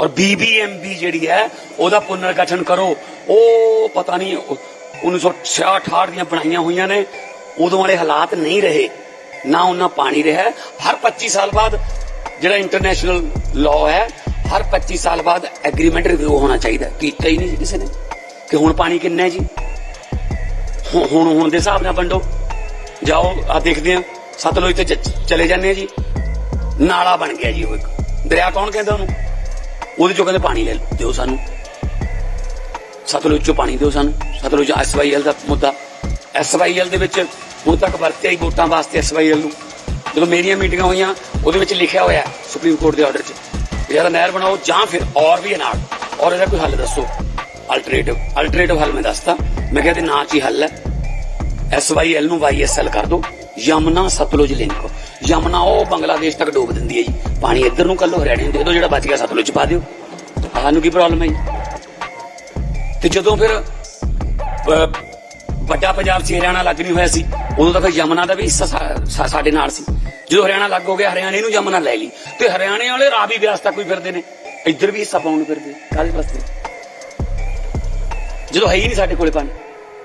ਔਰ ਬੀਬੀਐਮਬੀ ਜਿਹੜੀ ਹੈ, ਉਹਦਾ ਪੁਨਰਗਠਨ ਕਰੋ। ਉਹ ਪਤਾ ਨਹੀਂ 1968 ਦੀਆਂ ਬਣਾਈਆਂ ਹੋਈਆਂ ਨੇ। ਉਦੋਂ ਵਾਲੇ ਹਾਲਾਤ ਨਹੀਂ ਰਹੇ। ਨਾ ਉਹਨਾਂ ਪਾਣੀ ਰਿਹਾ। ਹਰ 25 ਸਾਲ ਬਾਅਦ ਜਿਹੜਾ ਇੰਟਰਨੈਸ਼ਨਲ ਲਾਅ ਹੈ, ਹਰ 25 ਸਾਲ ਬਾਅਦ ਐਗਰੀਮੈਂਟ ਰਿਵਿਊ ਹੋਣਾ ਚਾਹੀਦਾ ਕੀਤਾ ਹੀ ਨਹੀਂ ਜੀ ਕਿਸੇ ਨੇ ਕਿ ਹੁਣ ਪਾਣੀ ਕਿੰਨਾ ਹੈ ਜੀ? ਹੁਣ ਹੁਣ ਦੇ ਹਿਸਾਬ ਨਾਲ ਵੰਡੋ। ਜਾਓ, ਆ ਦੇਖਦੇ ਆ ਸਤਲੁਜ ਤੇ ਚਲੇ ਜਾਂਦੇ ਆ ਜੀ। ਨਾਲਾ ਬਣ ਗਿਆ ਜੀ ਉਹ ਇੱਕ। ਦਰਿਆ ਕੌਣ ਕਹਿੰਦਾ ਉਹਨੂੰ? ਉਹਦੇ ਚੋਂ ਕਹਿੰਦੇ ਪਾਣੀ ਲੈ ਦਿਓ ਸਾਨੂੰ। ਸਤਲੁਜ ਚੋਂ ਪਾਣੀ ਦਿਓ ਸਾਨੂੰ। ਸਤਲੁਜ ਐਸਵਾਈਐਲ ਦਾ ਮੁੱਦਾ। ਐਸਵਾਈਐਲ ਦੇ ਵਿੱਚ ਹੁਣ ਤੱਕ ਵਰਤਿਆ ਹੀ ਵੋਟਾਂ ਵਾਸਤੇ ਐਸਵਾਈਐਲ ਨੂੰ। ਜਦੋਂ ਮੇਰੀਆਂ ਮੀਟਿੰਗਾਂ ਹੋਈਆਂ, ਉਹਦੇ ਵਿੱਚ ਲਿਖਿਆ ਹੋਇਆ ਸੁਪਰੀਮ ਕੋਰਟ ਦੇ ਆਰਡਰ 'ਚ ਵੀ ਨਹਿਰ ਬਣਾਓ ਜਾਂ ਫਿਰ ਔਰ ਵੀ ਹੈ ਔਰ ਇਹਦਾ ਕੋਈ ਹੱਲ ਦੱਸੋ। ਅਲਟਰਨੇਟਿਵ ਅਲਟਰਨੇਟਿਵ ਹੱਲ ਮੈਂ ਦੱਸਤਾ। ਮੈਂ ਕਿਹਾ ਤੇ ਨਾ ਚ ਹੀ ਹੱਲ ਹੈ। ਐਸਵਾਈਐਲ ਨੂੰ ਵਾਈਐਸਐਲ ਕਰ ਦੋ। ਯਮਨਾ ਸਤਲੁਜ ਲਿੰਕ। ਯਮਨਾ ਉਹ ਬੰਗਲਾਦੇਸ਼ ਤੱਕ ਡੋਬ ਦਿੰਦੀ ਹੈ ਜੀ। ਪਾਣੀ ਇੱਧਰ ਨੂੰ ਕੱਲੋ ਹਰਿਆਣੇ ਨੂੰ ਦੇ ਦਿਓ, ਜਿਹੜਾ ਬਚ ਗਿਆ ਸਤਲੁਜ ਚ ਪਾ ਦਿਓ। ਸਾਨੂੰ ਕੀ ਪ੍ਰੋਬਲਮ ਹੈ ਜੀ? ਤੇ ਜਦੋਂ ਫਿਰ ਵੱਡਾ ਪੰਜਾਬ ਸੀ ਹਰਿਆਣਾ ਲੱਗ ਨਹੀਂ ਹੋਇਆ ਸੀ, ਉਦੋਂ ਤਾਂ ਫਿਰ ਯਮਨਾ ਦਾ ਵੀ ਹਿੱਸਾ ਸਾਡੇ ਨਾਲ ਸੀ। ਜਦੋਂ ਹਰਿਆਣਾ ਲੱਗ ਹੋ ਗਿਆ, ਹਰਿਆਣੇ ਨੂੰ ਯਮਨਾ ਲੈ ਲਈ। ਤੇ ਹਰਿਆਣੇ ਵਾਲੇ ਰਾਵੀ ਬਿਆਸ ਤੱਕ ਵੀ ਫਿਰਦੇ ਨੇ। ਇੱਧਰ ਵੀ ਹਿੱਸਾ ਪਾਉਣ ਫਿਰਦੇ ਕਾਹਦੇ ਵਾਸਤੇ? ਜਦੋਂ ਹੈ ਹੀ ਨਹੀਂ ਸਾਡੇ ਕੋਲੇ ਪਾਣੀ।